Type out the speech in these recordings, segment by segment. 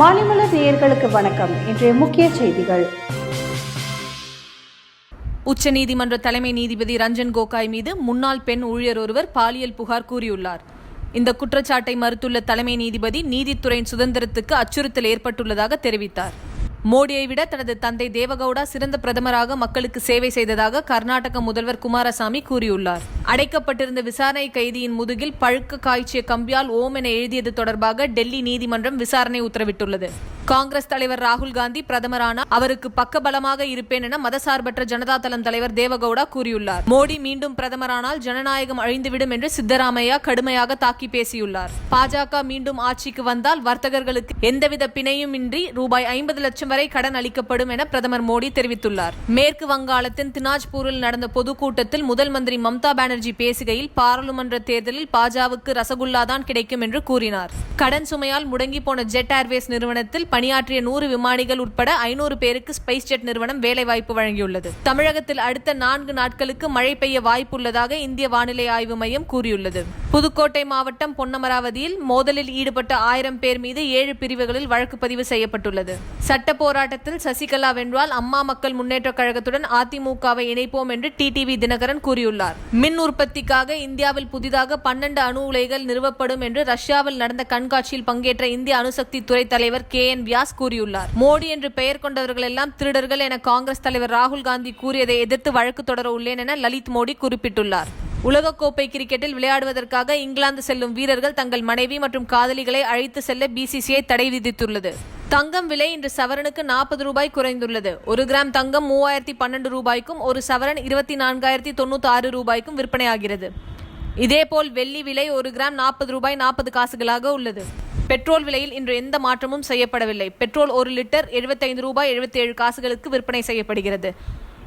மாலைமலர் நேயர்களுக்கு வணக்கம். இன்றைய முக்கிய செய்திகள். உச்சநீதிமன்ற தலைமை நீதிபதி ரஞ்சன் கோகாய் மீது முன்னாள் பெண் ஊழியர் ஒருவர் பாலியல் புகார் கூறியுள்ளார். இந்த குற்றச்சாட்டை மறுத்துள்ள தலைமை நீதிபதி நீதித்துறையின் சுதந்திரத்துக்கு அச்சுறுத்தல் ஏற்பட்டுள்ளதாக தெரிவித்தார். மோடியை விட தனது தந்தை தேவகவுடா சிறந்த பிரதமராக மக்களுக்கு சேவை செய்ததாக கர்நாடக முதல்வர் குமாரசாமி கூறியுள்ளார். அடைக்கப்பட்டிருந்த விசாரணை கைதியின் முதுகில் பழுக்க காய்ச்சிய கம்பியால் ஓம் என எழுதியது தொடர்பாக டெல்லி நீதிமன்றம் விசாரணை உத்தரவிட்டுள்ளது. காங்கிரஸ் தலைவர் ராகுல் காந்தி பிரதமரான அவருக்கு பக்கபலமாக இருப்பேன் என மதசார்பற்ற ஜனதா தளம் தலைவர் தேவகவுடா கூறியுள்ளார். மோடி மீண்டும் பிரதமரானால் ஜனநாயகம் அழிந்துவிடும் என்று சித்தராமையா கடுமையாக தாக்கி பேசியுள்ளார். பாஜக மீண்டும் ஆட்சிக்கு வந்தால் வர்த்தகர்களுக்கு எந்தவித பிணையும் இன்றி ரூபாய் ஐம்பது லட்சம் வரை கடன் அளிக்கப்படும் என பிரதமர் மோடி தெரிவித்துள்ளார். மேற்கு வங்காளத்தின் தினாஜ்பூரில் நடந்த பொதுக்கூட்டத்தில் முதல் மந்திரி மம்தா பானர்ஜி பேசுகையில் பாராளுமன்ற தேர்தலில் பாஜகவுக்கு ரசகுல்லா தான் கிடைக்கும் என்று கூறினார். கடன் சுமையால் முடங்கி போன ஜெட் ஏர்வேஸ் நிறுவனத்தில் பணியாற்றிய நூறு விமானிகள் உட்பட ஐநூறு பேருக்கு ஸ்பைஸ் ஜெட் நிறுவனம் வேலைவாய்ப்பு வழங்கியுள்ளது. தமிழகத்தில் அடுத்த நான்கு நாட்களுக்கு மழை பெய்ய வாய்ப்புள்ளதாக இந்திய வானிலை ஆய்வு மையம் கூறியுள்ளது. புதுக்கோட்டை மாவட்டம் பொன்னமராவதியில் மோதலில் ஈடுபட்ட ஆயிரம் பேர் மீது ஏழு பிரிவுகளில் வழக்கு பதிவு செய்யப்பட்டுள்ளது. சட்ட போராட்டத்தில் சசிகலா வென்றால் அம்மா மக்கள் முன்னேற்றக் கழகத்துடன் அதிமுகவை இணைப்போம் என்று டிடிவி தினகரன் கூறியுள்ளார். மின் உற்பத்திக்காக இந்தியாவில் புதிதாக பன்னெண்டு அணு உலைகள் நிறுவப்படும் என்று ரஷ்யாவில் நடந்த கண்காட்சியில் பங்கேற்ற இந்திய அணுசக்தி துறை தலைவர் கே. என். வியாஸ் கூறியுள்ளார். மோடி என்று பெயர் கொண்டவர்கள் எல்லாம் திருடர்கள் என காங்கிரஸ் தலைவர் ராகுல் காந்தி கூறியதை எதிர்த்து வழக்கு தொடர உள்ளேன் என லலித் மோடி குறிப்பிட்டுள்ளார். உலகக்கோப்பை கிரிக்கெட்டில் விளையாடுவதற்காக இங்கிலாந்து செல்லும் வீரர்கள் தங்கள் மனைவி மற்றும் காதலிகளை அழைத்து செல்ல பிசிசிஐ தடை விதித்துள்ளது. தங்கம் விலை இன்று சவரனுக்கு நாற்பது ரூபாய் குறைந்துள்ளது. ஒரு கிராம் தங்கம் மூவாயிரத்தி பன்னெண்டு ரூபாய்க்கும் ஒரு சவரன் இருபத்தி நான்காயிரத்தி தொண்ணூற்றி ஆறு ரூபாய்க்கும் விற்பனையாகிறது. இதேபோல் வெள்ளி விலை ஒரு கிராம் நாற்பது ரூபாய் நாற்பது காசுகளாக உள்ளது. பெட்ரோல் விலையில் இன்று எந்த மாற்றமும் செய்யப்படவில்லை. பெட்ரோல் ஒரு லிட்டர் எழுபத்தைந்து ரூபாய் எழுபத்தி ஏழு காசுகளுக்கு விற்பனை செய்யப்படுகிறது.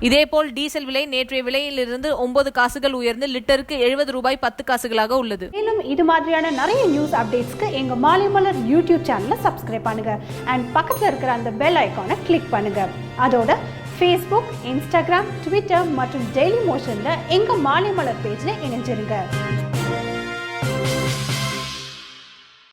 இதேபோல் டீசல் விலை நேற்றைய விலையிலிருந்து ஒன்பது காசுகள் உயர்ந்து லிட்டருக்கு எழுபது ரூபாய் பத்து காசுகளாக உள்ளது. மேலும் இது மாதிரியான நிறைய நியூஸ் அப்டேட்ஸ்க்கு எங்க மாலைமலர் யூடியூப் சேனலை சப்ஸ்கிரைப் பண்ணுங்க. அண்ட் பக்கத்துல இருக்கிற அந்த பெல் ஐக்கானை கிளிக் பண்ணுங்க. அதோட ஃபேஸ்புக் இன்ஸ்டாகிராம் ட்விட்டர் மற்றும் டெய்லி மோஷன்ல எங்க மாலைமலர் பேஜ்ல இணைஞ்சிருங்க.